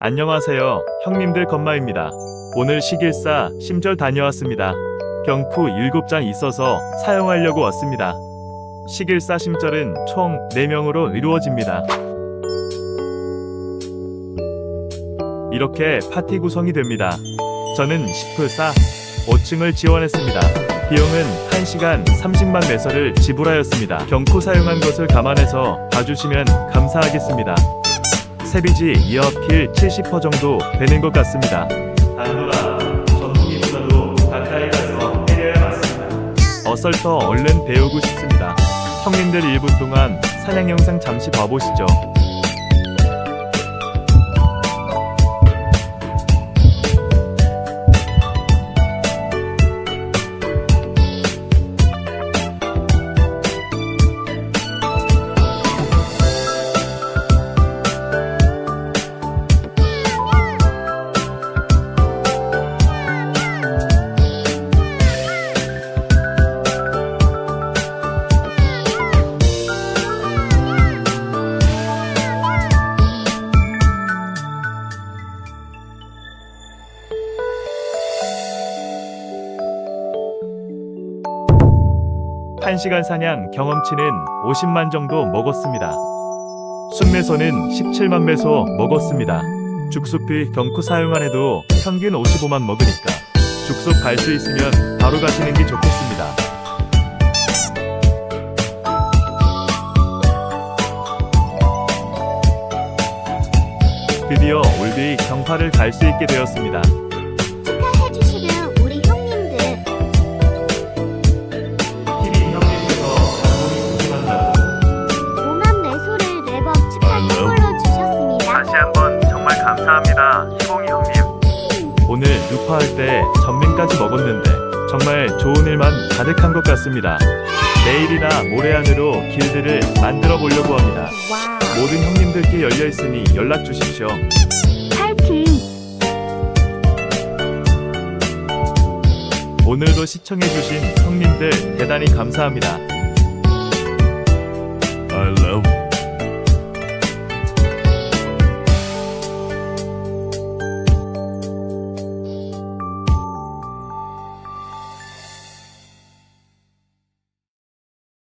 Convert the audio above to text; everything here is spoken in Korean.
안녕하세요. 형님들 건마입니다. 오늘 시길사 심절 다녀왔습니다. 경푸 7장 있어서 사용하려고 왔습니다. 시길사 심절은 총 4명으로 이루어집니다. 이렇게 파티 구성이 됩니다. 저는 10프4 5층을 지원했습니다. 비용은 1시간 30만 매설을 지불하였습니다. 경쿠 사용한 것을 감안해서 봐주시면 감사하겠습니다. 세비지 2억 킬70% 정도 되는 것 같습니다. 단도라 전투기보다도 가까이 가서 때려야 맞습니다. 어설터 얼른 배우고 싶습니다. 형님들 1분 동안 사냥 영상 잠시 봐보시죠. 한시간 사냥 경험치는 50만 정도 먹었습니다. 순매소는 17만 매소 먹었습니다. 죽숲이 경쿠 사용 안 해도 평균 55만 먹으니까 죽숲 갈 수 있으면 바로 가시는 게 좋겠습니다. 드디어 올비 경파를 갈 수 있게 되었습니다. 축하해 주시는 감사합니다, 희봉이 형님. 오늘 루파할 때 전민까지 먹었는데 정말 좋은 일만 가득한 것 같습니다. 내일이나 모레 안으로 길드를 만들어 보려고 합니다. 와 모든 형님들께 열려 있으니 연락 주십시오. 파이팅! 오늘도 시청해주신 형님들 대단히 감사합니다.